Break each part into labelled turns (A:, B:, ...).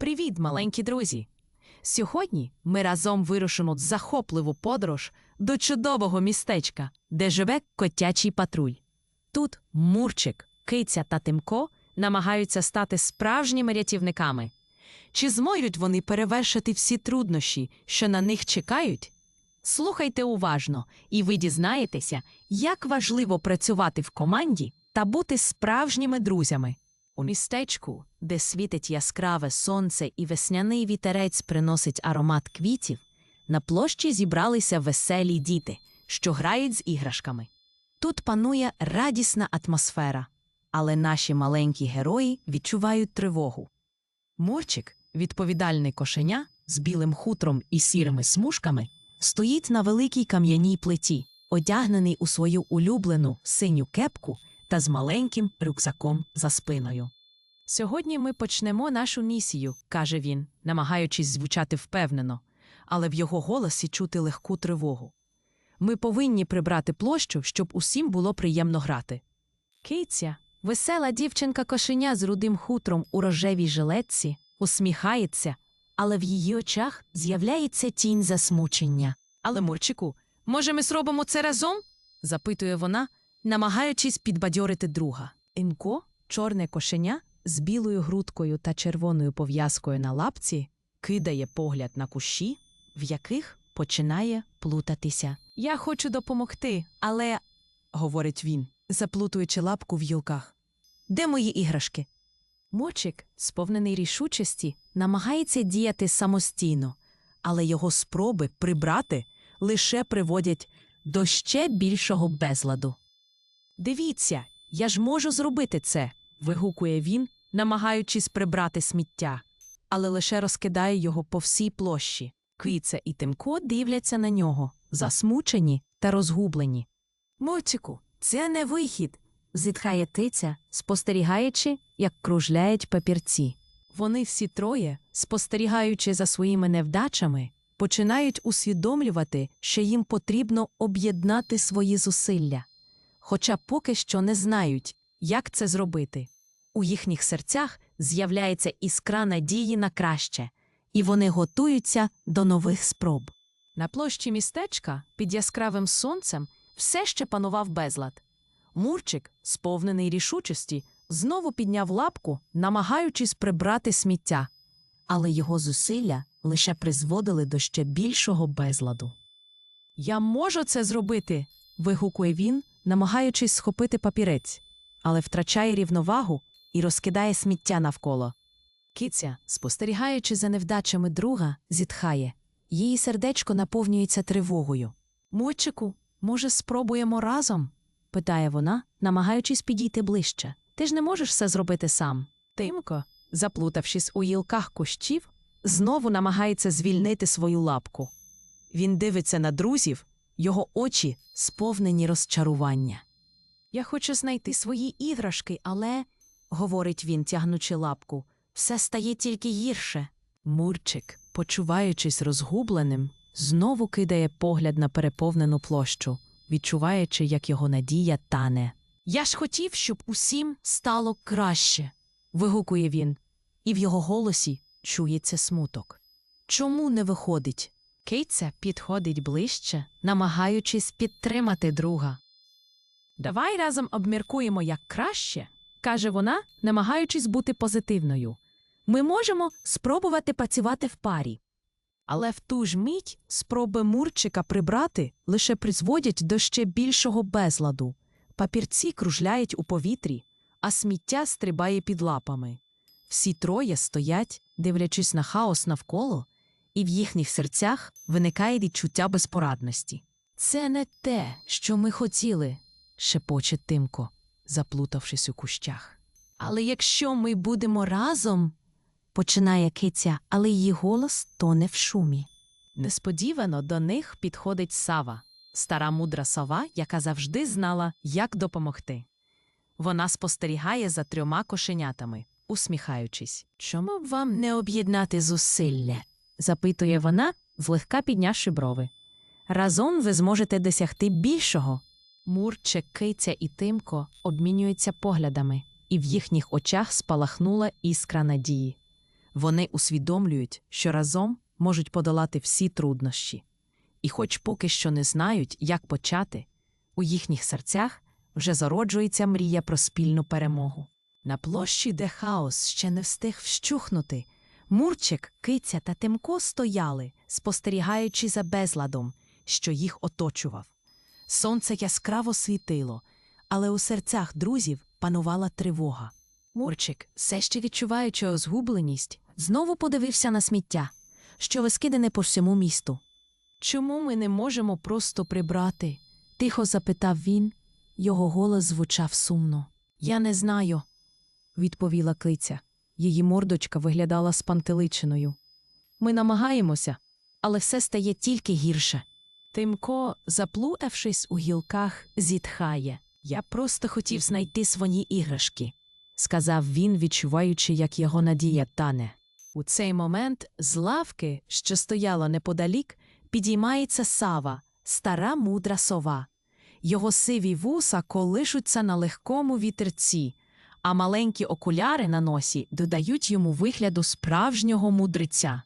A: Привіт, маленькі друзі! Сьогодні ми разом вирушимо в захопливу подорож до чудового містечка, де живе котячий патруль. Тут Мурчик, Киця та Тимко намагаються стати справжніми рятівниками. Чи зможуть вони перевершити всі труднощі, що на них чекають? Слухайте уважно, і ви дізнаєтеся, як важливо працювати в команді та бути справжніми друзями. У містечку, де світить яскраве сонце і весняний вітерець приносить аромат квітів, на площі зібралися веселі діти, що грають з іграшками. Тут панує радісна атмосфера, але наші маленькі герої відчувають тривогу. Мурчик, відповідальний кошеня з білим хутром і сірими смужками, стоїть на великій кам'яній плиті, одягнений у свою улюблену синю кепку та з маленьким рюкзаком за спиною. Сьогодні ми почнемо нашу місію, каже він, намагаючись звучати впевнено, але в його голосі чути легку тривогу. Ми повинні прибрати площу, щоб усім було приємно грати. Киця, весела дівчинка кошеня з рудим хутром у рожевій жилетці, усміхається, але в її очах з'являється тінь засмучення. Але, Мурчику, може, ми зробимо це разом? запитує вона, намагаючись підбадьорити друга. Інко, чорне кошеня з білою грудкою та червоною пов'язкою на лапці, кидає погляд на кущі, в яких починає плутатися. Я хочу допомогти, але, говорить він, заплутуючи лапку в гілках. Де мої іграшки? Мочик, сповнений рішучості, намагається діяти самостійно, але його спроби прибрати лише приводять до ще більшого безладу. Дивіться, я ж можу зробити це. вигукує він, намагаючись прибрати сміття, але лише розкидає його по всій площі. Киця і Тимко дивляться на нього, засмучені та розгублені. Мотику, це не вихід, зітхає тиця, спостерігаючи, як кружляють папірці. Вони всі троє, спостерігаючи за своїми невдачами, починають усвідомлювати, що їм потрібно об'єднати свої зусилля, хоча поки що не знають, як це зробити. У їхніх серцях з'являється іскра надії на краще, і вони готуються до нових спроб. На площі містечка під яскравим сонцем все ще панував безлад. Мурчик, сповнений рішучості, знову підняв лапку, намагаючись прибрати сміття, але його зусилля лише призводили до ще більшого безладу. Я можу це зробити. вигукує він, намагаючись схопити папірець, але втрачає рівновагу і розкидає сміття навколо. Киця, спостерігаючи за невдачами друга, зітхає. Її сердечко наповнюється тривогою. Мойчику, може, спробуємо разом? питає вона, намагаючись підійти ближче. Ти ж не можеш все зробити сам. Тимко, заплутавшись у гілках кущів, знову намагається звільнити свою лапку. Він дивиться на друзів, його очі сповнені розчарування. Я хочу знайти свої іграшки, але, говорить він, тягнучи лапку, все стає тільки гірше. Мурчик, почуваючись розгубленим, знову кидає погляд на переповнену площу, відчуваючи, як його надія тане. Я ж хотів, щоб усім стало краще. вигукує він, і в його голосі чується смуток. Чому не виходить? Кейтся підходить ближче, намагаючись підтримати друга. Давай разом обміркуємо як краще, каже вона, намагаючись бути позитивною. Ми можемо спробувати працювати в парі. Але в ту ж мить спроби Мурчика прибрати лише призводять до ще більшого безладу. Папірці кружляють у повітрі, а сміття стрибає під лапами. Всі троє стоять, дивлячись на хаос навколо, і в їхніх серцях виникає відчуття безпорадності. Це не те, що ми хотіли, шепоче Тимко, заплутавшись у кущах. Але якщо ми будемо разом, починає киця, але її голос тоне в шумі. Несподівано до них підходить сава, стара мудра сова, яка завжди знала, як допомогти. Вона спостерігає за трьома кошенятами, усміхаючись. Чому б вам не об'єднати зусилля? запитує вона, злегка піднявши брови. Разом ви зможете досягти більшого. Мурчик, киця і Тимко обмінюються поглядами, і в їхніх очах спалахнула іскра надії. Вони усвідомлюють, що разом можуть подолати всі труднощі. І хоч поки що не знають, як почати, у їхніх серцях вже зароджується мрія про спільну перемогу. На площі, де хаос ще не встиг вщухнути, Мурчик, Киця та Тимко стояли, спостерігаючи за безладом, що їх оточував. Сонце яскраво світило, але у серцях друзів панувала тривога. Мурчик, все ще відчуваючи озгубленість, знову подивився на сміття, що вискидане по всьому місту. Чому ми не можемо просто прибрати? тихо запитав він. Його голос звучав сумно. Я не знаю, відповіла Киця. Її мордочка виглядала спантеличеною. Ми намагаємося, але все стає тільки гірше. Тимко, заплутавшись у гілках, зітхає. Я просто хотів знайти свої іграшки, сказав він, відчуваючи, як його надія тане. У цей момент з лавки, що стояла неподалік, підіймається сава, стара мудра сова. Його сиві вуса колишуться на легкому вітерці, а маленькі окуляри на носі додають йому вигляду справжнього мудреця.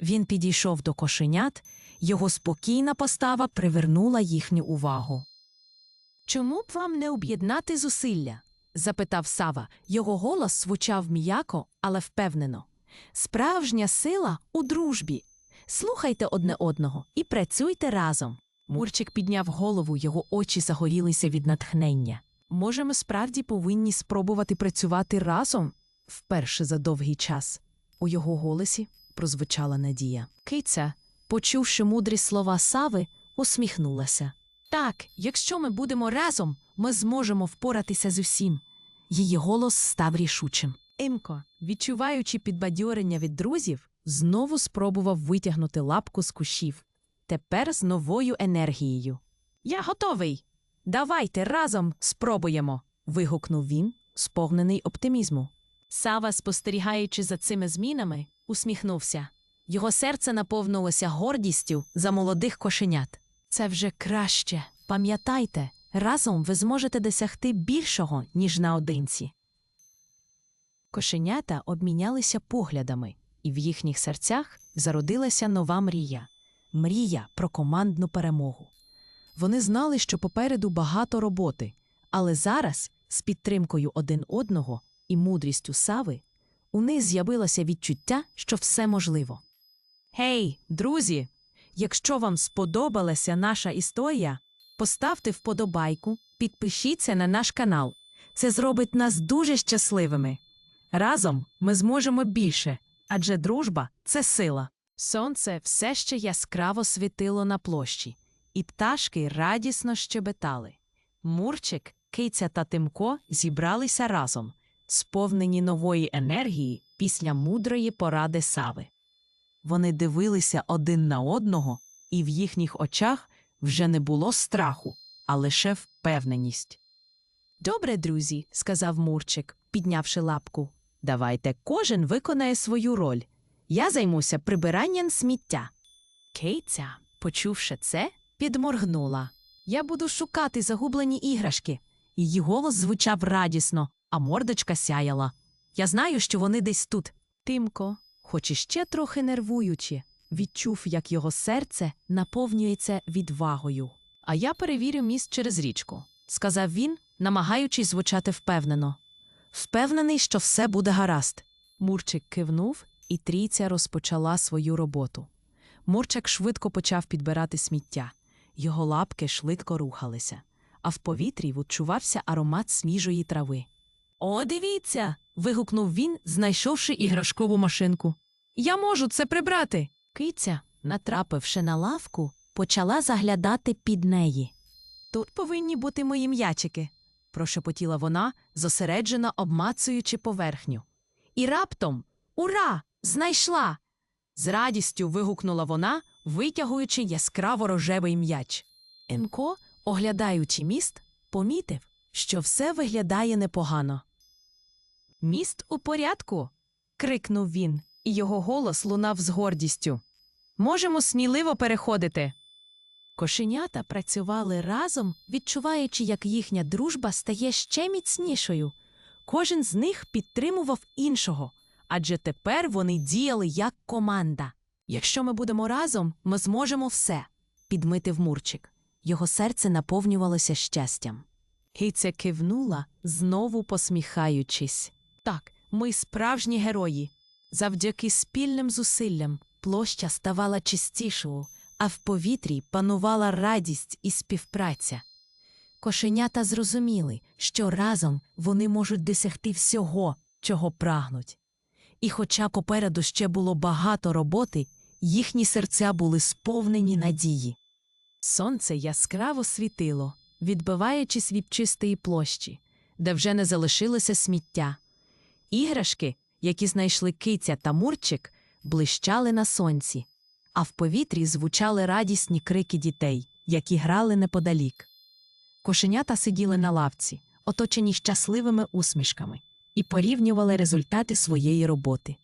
A: Він підійшов до кошенят, його спокійна постава привернула їхню увагу. Чому б вам не об'єднати зусилля? запитав Сава. Його голос звучав м'яко, але впевнено. Справжня сила у дружбі. Слухайте одне одного і працюйте разом. Мурчик підняв голову, його очі загорілися від натхнення. Може, ми справді повинні спробувати працювати разом? Вперше за довгий час. У його голосі прозвучала надія. Киця, почувши мудрі слова Сави, усміхнулася. Так, якщо ми будемо разом, ми зможемо впоратися з усім. Її голос став рішучим. Імко, відчуваючи підбадьорення від друзів, знову спробував витягнути лапку з кущів. Тепер з новою енергією. Я готовий. Давайте разом спробуємо. вигукнув він, сповнений оптимізму. Сава, спостерігаючи за цими змінами, усміхнувся. Його серце наповнилося гордістю за молодих кошенят. Це вже краще. Пам'ятайте, разом ви зможете досягти більшого, ніж наодинці. Кошенята обмінялися поглядами, і в їхніх серцях зародилася нова мрія мрія про командну перемогу. Вони знали, що попереду багато роботи, але зараз, з підтримкою один одного і мудрістю Сави, у них з'явилося відчуття, що все можливо. Гей, друзі! Якщо вам сподобалася наша історія, поставте вподобайку, підпишіться на наш канал. Це зробить нас дуже щасливими. Разом ми зможемо більше, адже дружба це сила. Сонце все ще яскраво світило на площі, і пташки радісно щебетали. Мурчик, киця та Тимко зібралися разом, сповнені нової енергії після мудрої поради Сави. Вони дивилися один на одного, і в їхніх очах вже не було страху, а лише впевненість. Добре, друзі, сказав Мурчик, піднявши лапку. Давайте кожен виконає свою роль. Я займуся прибиранням сміття. Кейця, почувши це, підморгнула. Я буду шукати загублені іграшки. Її голос звучав радісно, а мордочка сяяла. Я знаю, що вони десь тут. Тимко, хоч і ще трохи нервуючи, відчув, як його серце наповнюється відвагою. А я перевірю міст через річку, сказав він, намагаючись звучати впевнено. Впевнений, що все буде гаразд. Мурчик кивнув, і трійця розпочала свою роботу. Мурчик швидко почав підбирати сміття. Його лапки швидко рухалися, а в повітрі відчувався аромат свіжої трави. О, дивіться. вигукнув він, знайшовши іграшкову машинку. Я можу це прибрати. Киця, натрапивши на лавку, почала заглядати під неї. Тут повинні бути мої м'ячики, прошепотіла вона, зосереджено обмацуючи поверхню. І раптом Ура! Знайшла. З радістю вигукнула вона, витягуючи яскраво рожевий м'яч. Емко, оглядаючи міст, помітив, що все виглядає непогано. Міст у порядку. крикнув він, і його голос лунав з гордістю. Можемо сміливо переходити. Кошенята працювали разом, відчуваючи, як їхня дружба стає ще міцнішою. Кожен з них підтримував іншого, адже тепер вони діяли як команда. Якщо ми будемо разом, ми зможемо все, підмитив Мурчик. Його серце наповнювалося щастям. Киця кивнула, знову посміхаючись. Так, ми справжні герої. Завдяки спільним зусиллям площа ставала чистішою, а в повітрі панувала радість і співпраця. Кошенята зрозуміли, що разом вони можуть досягти всього, чого прагнуть. І хоча попереду ще було багато роботи, їхні серця були сповнені надії. Сонце яскраво світило, відбиваючись від чистої площі, де вже не залишилося сміття. Іграшки, які знайшли киця та мурчик, блищали на сонці, а в повітрі звучали радісні крики дітей, які грали неподалік. Кошенята сиділи на лавці, оточені щасливими усмішками, і порівнювали результати своєї роботи.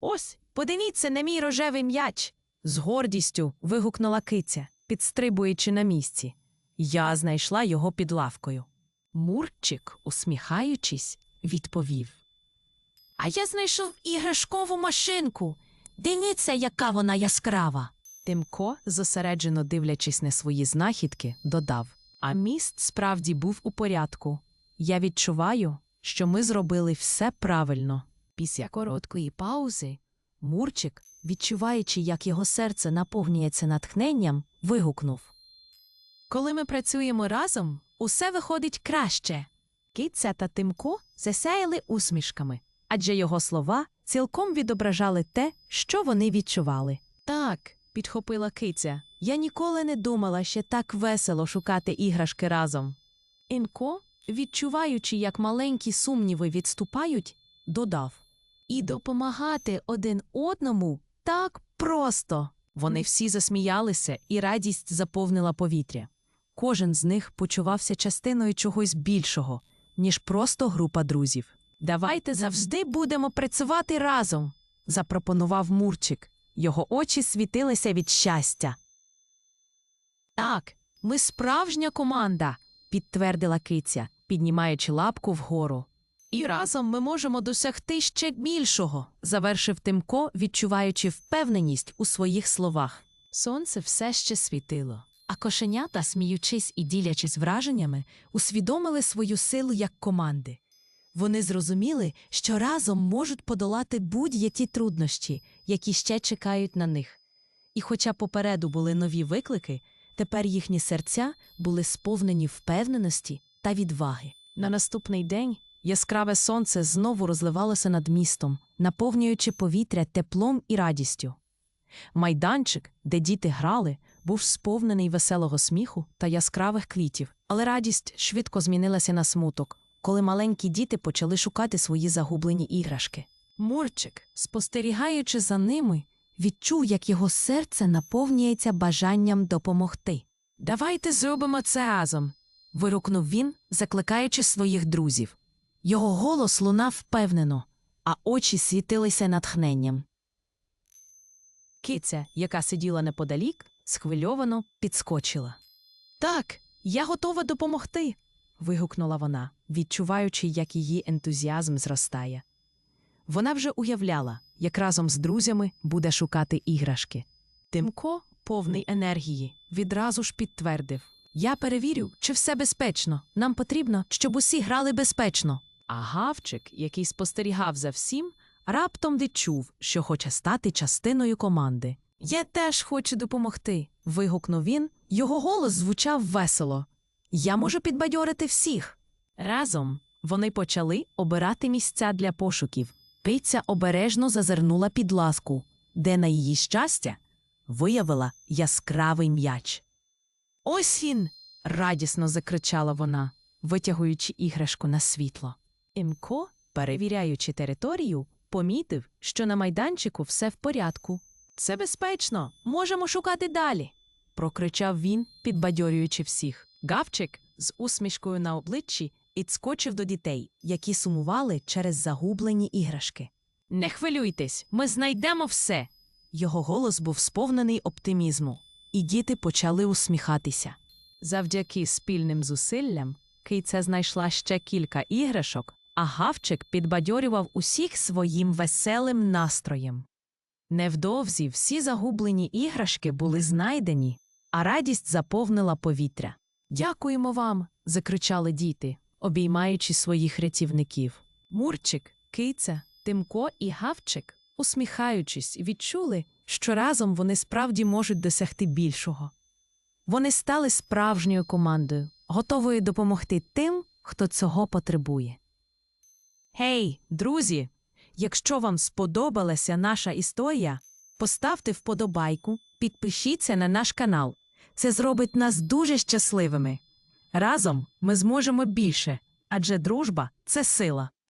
A: Ось, подивіться на мій рожевий м'яч. з гордістю вигукнула киця, підстрибуючи на місці. Я знайшла його під лавкою. Мурчик, усміхаючись, відповів. А я знайшов іграшкову машинку. Дивіться, яка вона яскрава. Тимко, зосереджено дивлячись на свої знахідки, додав А міст справді був у порядку. Я відчуваю, що ми зробили все правильно. Після короткої паузи Мурчик, відчуваючи, як його серце наповнюється натхненням, вигукнув Коли ми працюємо разом, усе виходить краще. Киця та Тимко засяяли усмішками, адже його слова цілком відображали те, що вони відчували. Так, підхопила киця, я ніколи не думала ще так весело шукати іграшки разом. Інко, відчуваючи, як маленькі сумніви відступають, додав І допомагати один одному так просто. Вони всі засміялися, і радість заповнила повітря. Кожен з них почувався частиною чогось більшого, ніж просто група друзів. Давайте завжди будемо працювати разом, запропонував Мурчик. Його очі світилися від щастя. Так, ми справжня команда, підтвердила киця, піднімаючи лапку вгору. І разом ми можемо досягти ще більшого, завершив Тимко, відчуваючи впевненість у своїх словах. Сонце все ще світило, а кошенята, сміючись і ділячись враженнями, усвідомили свою силу як команди. Вони зрозуміли, що разом можуть подолати будь-які труднощі, які ще чекають на них. І хоча попереду були нові виклики, тепер їхні серця були сповнені впевненості та відваги. На наступний день яскраве сонце знову розливалося над містом, наповнюючи повітря теплом і радістю. Майданчик, де діти грали, був сповнений веселого сміху та яскравих квітів, але радість швидко змінилася на смуток, коли маленькі діти почали шукати свої загублені іграшки. Мурчик, спостерігаючи за ними, відчув, як його серце наповнюється бажанням допомогти. Давайте зробимо це разом. вирукнув він, закликаючи своїх друзів. Його голос лунав впевнено, а очі світилися натхненням. Киця, яка сиділа неподалік, схвильовано підскочила. Так, я готова допомогти. вигукнула вона, відчуваючи, як її ентузіазм зростає. Вона вже уявляла, як разом з друзями буде шукати іграшки. Тимко, повний енергії, відразу ж підтвердив Я перевірю, чи все безпечно. Нам потрібно, щоб усі грали безпечно. А гавчик, який спостерігав за всім, раптом відчув, що хоче стати частиною команди. Я теж хочу допомогти. вигукнув він. Його голос звучав весело. Я можу підбадьорити всіх. Разом вони почали обирати місця для пошуків. Пиця обережно зазирнула під ласку, де, на її щастя, виявила яскравий м'яч. Ось він. радісно закричала вона, витягуючи іграшку на світло. Імко, перевіряючи територію, помітив, що на майданчику все в порядку. Це безпечно, можемо шукати далі. прокричав він, підбадьорюючи всіх. Гавчик з усмішкою на обличчі підскочив до дітей, які сумували через загублені іграшки. Не хвилюйтесь, ми знайдемо все. Його голос був сповнений оптимізму, і діти почали усміхатися. Завдяки спільним зусиллям киця знайшла ще кілька іграшок, а гавчик підбадьорював усіх своїм веселим настроєм. Невдовзі всі загублені іграшки були знайдені, а радість заповнила повітря. Дякуємо вам. закричали діти, обіймаючи своїх рятівників. Мурчик, киця, Тимко і Гавчик, усміхаючись, відчули, що разом вони справді можуть досягти більшого. Вони стали справжньою командою, готовою допомогти тим, хто цього потребує. Гей, друзі! Якщо вам сподобалася наша історія, поставте вподобайку, підпишіться на наш канал. Це зробить нас дуже щасливими. Разом ми зможемо більше, адже дружба це сила.